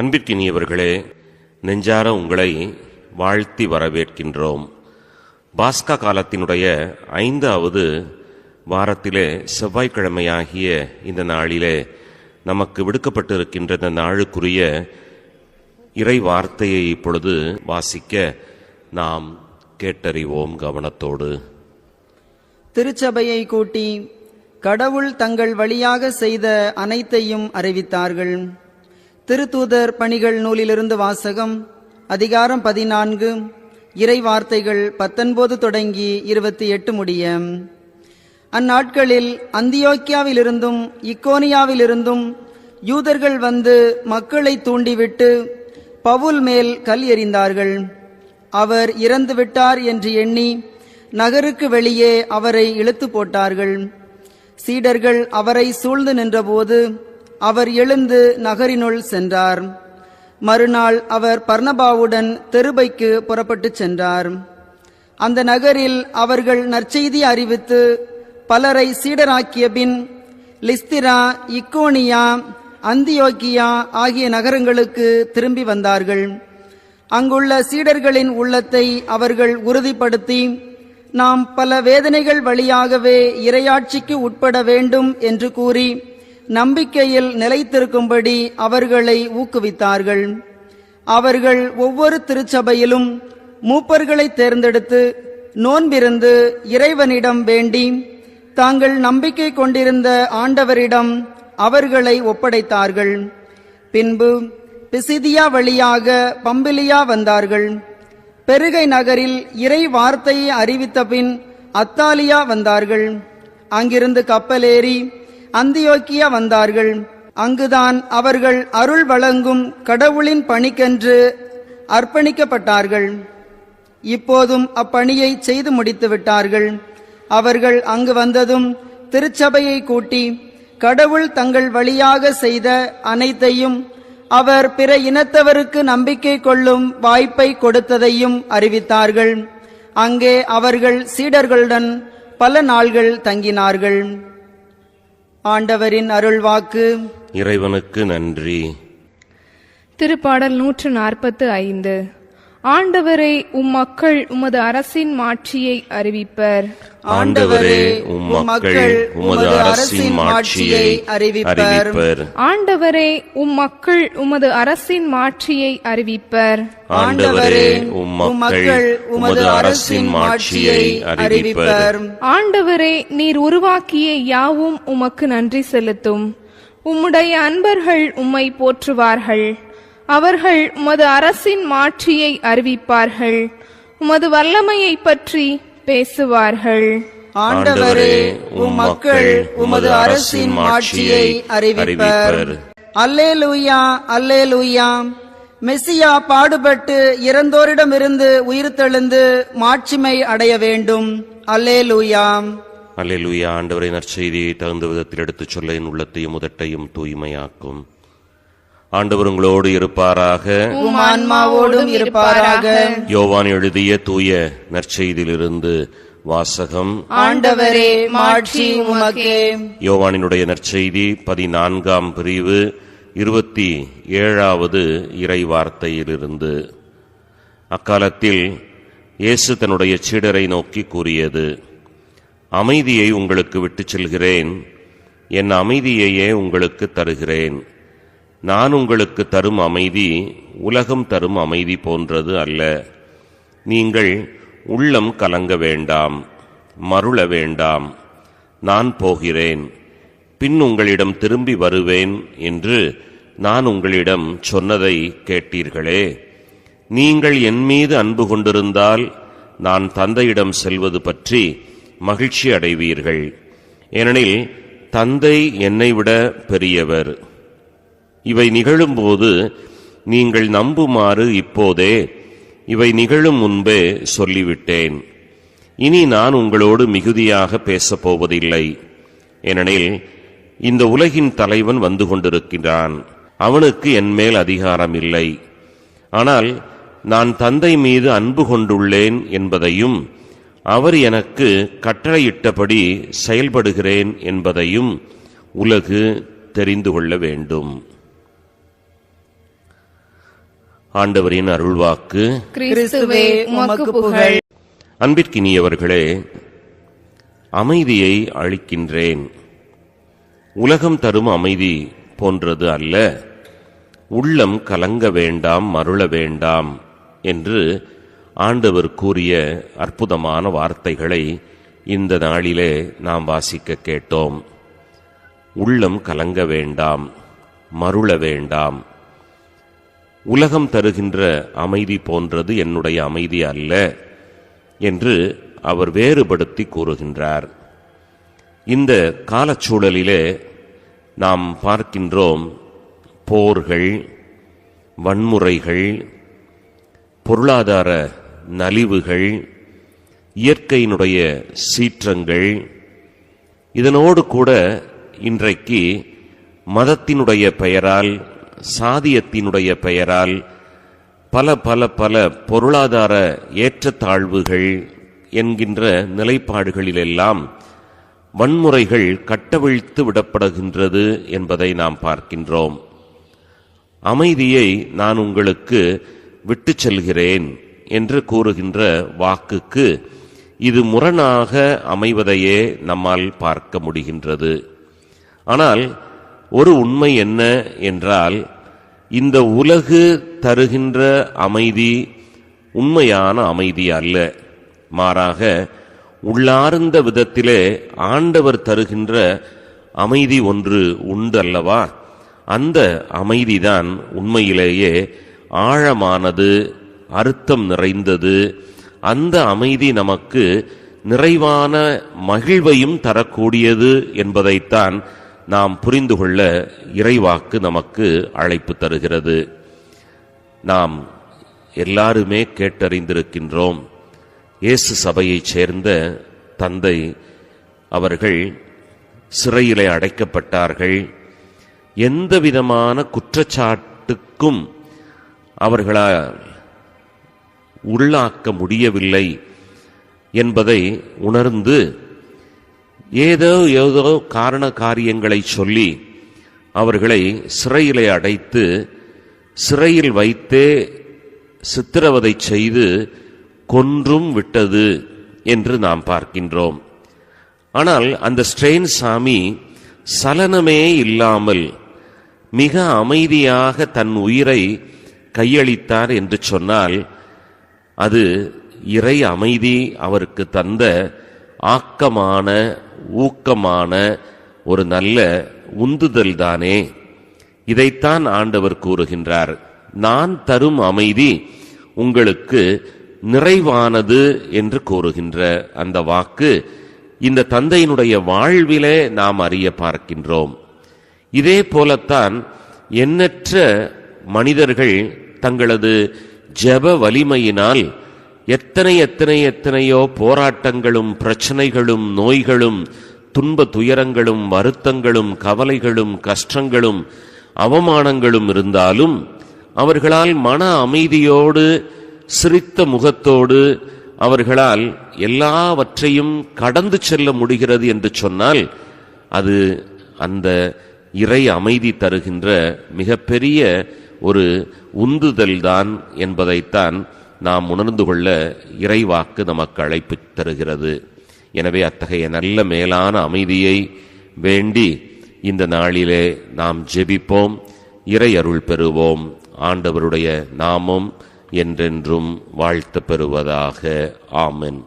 அன்பிற்கினியவர்களே நெஞ்சார உங்களை வாழ்த்தி வரவேற்கின்றோம். பாஸ்கா காலத்தினுடைய ஐந்தாவது வாரத்திலே செவ்வாய்க்கிழமையாகிய இந்த நாளிலே நமக்கு விடுக்கப்பட்டிருக்கின்ற இந்த நாளுக்குரிய இறை வார்த்தையை இப்பொழுது வாசிக்க நாம் கேட்டறிவோம் கவனத்தோடு. திருச்சபையை கூட்டி கடவுள் தங்கள் வழியாக செய்த அனைத்தையும் அறிவித்தார்கள். திருத்தூதர் பணிகள் நூலிலிருந்து வாசகம் அதிகாரம் பதினான்கு இறை வார்த்தைகள் பத்தொன்பது தொடங்கி இருபத்தி எட்டு முடிய. அந்நாட்களில் அந்தியோக்கியாவிலிருந்தும் இக்கோனியாவிலிருந்தும் யூதர்கள் வந்து மக்களை தூண்டிவிட்டு பவுல் மேல் கல் எறிந்தார்கள். அவர் இறந்து விட்டார் என்று எண்ணி நகருக்கு வெளியே அவரை இழுத்து போட்டார்கள். சீடர்கள் அவரை சூழ்ந்து நின்றபோது அவர் எழுந்து நகரினுள் சென்றார். மறுநாள் அவர் பர்ணபாவுடன் தெருபைக்கு புறப்பட்டுச் சென்றார். அந்த நகரில் அவர்கள் நற்செய்தி அறிவித்து பலரை சீடராக்கிய பின் லிஸ்திரா இக்கோனியா அந்தியோக்கியா ஆகிய நகரங்களுக்கு திரும்பி வந்தார்கள். அங்குள்ள சீடர்களின் உள்ளத்தை அவர்கள் உறுதிப்படுத்தி நாம் பல வேதனைகள் வழியாகவே இரையாட்சிக்கு உட்பட வேண்டும் என்று கூறி நம்பிக்கையில் நிலைத்திருக்கும்படி அவர்களை ஊக்குவித்தார்கள். அவர்கள் ஒவ்வொரு திருச்சபையிலும் மூப்பர்களை தேர்ந்தெடுத்து நோன்பிருந்து இறைவனிடம் வேண்டி தாங்கள் நம்பிக்கை கொண்டிருந்த ஆண்டவரிடம் அவர்களை ஒப்படைத்தார்கள். பின்பு பிசிதியா வழியாக பம்பிலியா வந்தார்கள். பெருகை நகரில் இறை வார்த்தையை அறிவித்த பின் அத்தாலியா வந்தார்கள். அங்கிருந்து கப்பலேறி அந்தியோக்கியா வந்தார்கள். அங்குதான் அவர்கள் அருள் வழங்கும் கடவுளின் பணிக்கென்று அர்ப்பணிக்கப்பட்டார்கள். இப்போதும் அப்பணியை செய்து முடித்து விட்டார்கள். அவர்கள் அங்கு வந்ததும் திருச்சபையை கூட்டி கடவுள் தங்கள் வழியாக செய்த அனைத்தையும் அவர் பிற இனத்தவருக்கு நம்பிக்கை கொள்ளும் வாய்ப்பை கொடுத்ததையும் அறிவித்தார்கள். அங்கே அவர்கள் சீடர்களுடன் பல நாள்கள் தங்கினார்கள். ஆண்டவரின் அருள்வாக்கு. இறைவனுக்கு நன்றி. திருப்பாடல் நூற்று நாற்பத்து ஐந்து. ஆண்டவரே உம் மக்கள் உமது அரசின் மாட்சியை அறிவிப்பர். ஆண்டவரே உம் மக்கள் உமது அரசின் மாட்சியை அறிவிப்பர். ஆண்டவரே உம் மக்கள் உமது அரசின் மாட்சியை அறிவிப்பர். ஆண்டவரே உம் மக்கள் உமது அரசின் மாட்சியை அறிவிப்பர். ஆண்டவரே நீர் உருவாக்கிய யாவும் உமக்கு நன்றி செலுத்தும். உம்முடைய அன்பர்கள் உம்மை போற்றுவார்கள். அவர்கள் உமது அரசின் மாட்சியை அறிவிப்பார்கள். உமது வல்லமையை பற்றி பேசுவார்கள். ஆண்டவரே உம் மக்கள் உமது அரசின் மாட்சியை அறிவிப்பர். அல்லேலூயா அல்லேலூயா. மெஸ்ஸியா பாடுபட்டு இறந்தோரிடமிருந்து உயிர்த்தெழுந்து மாட்சிமை அடைய வேண்டும். அல்லேலூயா. அல்லேலூயா ஆண்டவரை நற்செய்தியை தகுந்த விதத்தில் எடுத்துச் சொல்ல என் உள்ளத்தையும் உதட்டையும் தூய்மையாக்கும். ஆண்டவர் உங்களோடு இருப்பாராக. ஆன்மாவோடும் இருப்பாராக. யோவான் எழுதிய தூய நற்செய்தியிலிருந்து வாசகம். ஆண்டவரே மாட்சி உமக்கே. யோவானினுடைய நற்செய்தி பதினான்காம் பிரிவு இருபத்தி ஏழாவது இறை வார்த்தையிலிருந்து அக்காலத்தில் இயேசு தன்னுடைய சீடரை நோக்கி கூறியது அமைதியை உங்களுக்கு விட்டுச் செல்கிறேன். என் அமைதியையே உங்களுக்கு தருகிறேன். நான் உங்களுக்கு தரும் அமைதி உலகம் தரும் அமைதி போன்றது அல்ல. நீங்கள் உள்ளம் கலங்க வேண்டாம் மருள வேண்டாம். நான் போகிறேன் பின் உங்களிடம் திரும்பி வருவேன் என்று நான் உங்களிடம் சொன்னதை கேட்டீர்களே. நீங்கள் என் மீது அன்பு கொண்டிருந்தால் நான் தந்தையிடம் செல்வது பற்றி மகிழ்ச்சி அடைவீர்கள். ஏனெனில் தந்தை என்னை விட பெரியவர். இவை நிகழும்போது நீங்கள் நம்புமாறு இப்போதே இவை நிகழும் முன்பே சொல்லிவிட்டேன். இனி நான் உங்களோடு மிகுதியாக பேசப் போவதில்லை. ஏனெனில் இந்த உலகின் தலைவன் வந்து கொண்டிருக்கிறான் அவனுக்கு என்மேல் அதிகாரம் இல்லை. ஆனால் நான் தந்தை மீது அன்பு கொண்டுள்ளேன் என்பதையும் அவர் எனக்கு கட்டளையிட்டபடி செயல்படுகிறேன் என்பதையும் உலகு தெரிந்து கொள்ள வேண்டும். ஆண்டவரின் அருள்வாக்கு. அன்பிற்கினியவர்களே அமைதியை அளிக்கின்றேன். உலகம் தரும் அமைதி போன்றது அல்ல. உள்ளம் கலங்க வேண்டாம் மருள வேண்டாம் என்று ஆண்டவர் கூறிய அற்புதமான வார்த்தைகளை இந்த நாளிலே நாம் வாசிக்க கேட்டோம். உள்ளம் கலங்க வேண்டாம் மருள வேண்டாம் உலகம் தருகின்ற அமைதி போன்றது என்னுடைய அமைதி அல்ல என்று அவர் வேறுபடுத்தி கூறுகின்றார். இந்த காலச்சூழலிலே நாம் பார்க்கின்றோம் போர்கள் வன்முறைகள் பொருளாதார நலிவுகள் இயற்கையினுடைய சீற்றங்கள் இதனோடு கூட இன்றைக்கு மதத்தினுடைய பெயரால் சாதியத்தினுடைய பெயரால் பல பல பல பொருளாதார ஏற்றத்தாழ்வுகள் என்கின்ற நிலைப்பாடுகளிலெல்லாம் வன்முறைகள் கட்டவிழ்த்து விடப்படுகின்றது என்பதை நாம் பார்க்கின்றோம். அமைதியை நான் உங்களுக்கு விட்டுச் செல்கிறேன் என்று கூறுகின்ற வாக்குக்கு இது முரணாக அமைவதையே நம்மால் பார்க்க முடிகின்றது. ஆனால் ஒரு உண்மை என்ன என்றால் இந்த உலகு தருகின்ற அமைதி உண்மையான அமைதி அல்ல. மாறாக உள்ளார்ந்த விதத்திலே ஆண்டவர் தருகின்ற அமைதி ஒன்று உண்டு அல்லவா அந்த அமைதிதான் உண்மையிலேயே ஆழமானது அர்த்தம் நிறைந்தது. அந்த அமைதி நமக்கு நிறைவான மகிழ்வையும் தரக்கூடியது என்பதைத்தான் நாம் புரிந்து கொள்ள இறைவாக்கு நமக்கு அழைப்பு தருகிறது. நாம் எல்லாருமே கேட்டறிந்திருக்கின்றோம். இயேசு சபையைச் சேர்ந்த தந்தை அவர்கள் சிறையிலே அடைக்கப்பட்டார்கள். எந்த விதமான குற்றச்சாட்டுக்கும் அவர்களால் உள்ளாக்க முடியவில்லை என்பதை உணர்ந்து ஏதோ ஏதோ காரண காரியங்களை சொல்லி அவர்களை சிறையிலே அடைத்து சிறையில் வைத்தே சித்திரவதை செய்து கொன்றும் விட்டது என்று நாம் பார்க்கின்றோம். ஆனால் அந்த ஸ்ட்ரெயின் சாமி சலனமே இல்லாமல் மிக அமைதியாக தன் உயிரை கையளித்தார் என்று சொன்னால் அது இறை அமைதி அவருக்கு தந்த ஆக்கமான ஊக்கமான ஒரு நல்ல உந்துதல் தானே? இதைத்தான் ஆண்டவர் கூறுகின்றார். நான் தரும் அமைதி உங்களுக்கு நிறைவானது என்று கூறுகின்ற அந்த வாக்கு இந்த தந்தையினுடைய வாழ்விலே நாம் அறிய பார்க்கின்றோம். இதே போலத்தான் எண்ணற்ற மனிதர்கள் தங்களது ஜெப வலிமையினால் எத்தனை எத்தனை எத்தனையோ போராட்டங்களும் பிரச்சனைகளும் நோய்களும் துன்ப துயரங்களும் வருத்தங்களும் கவலைகளும் கஷ்டங்களும் அவமானங்களும் இருந்தாலும் அவர்களால் மன அமைதியோடு சிரித்த முகத்தோடு அவர்களால் எல்லாவற்றையும் கடந்து செல்ல முடிகிறது என்று சொன்னால் அது அந்த இறை அமைதி தருகின்ற மிகப்பெரிய ஒரு உந்துதல்தான் என்பதைத்தான் நாம் உணர்ந்து கொள்ள இறைவாக்கு நமக்கு அழைப்பு தருகிறது. எனவே அத்தகைய நல்ல மேலான அமைதியை வேண்டி இந்த நாளிலே நாம் ஜெபிப்போம். இறை அருள் பெறுவோம். ஆண்டவருடைய நாமம் என்றென்றும் வாழ்த்து பெறுவதாக. ஆமென்.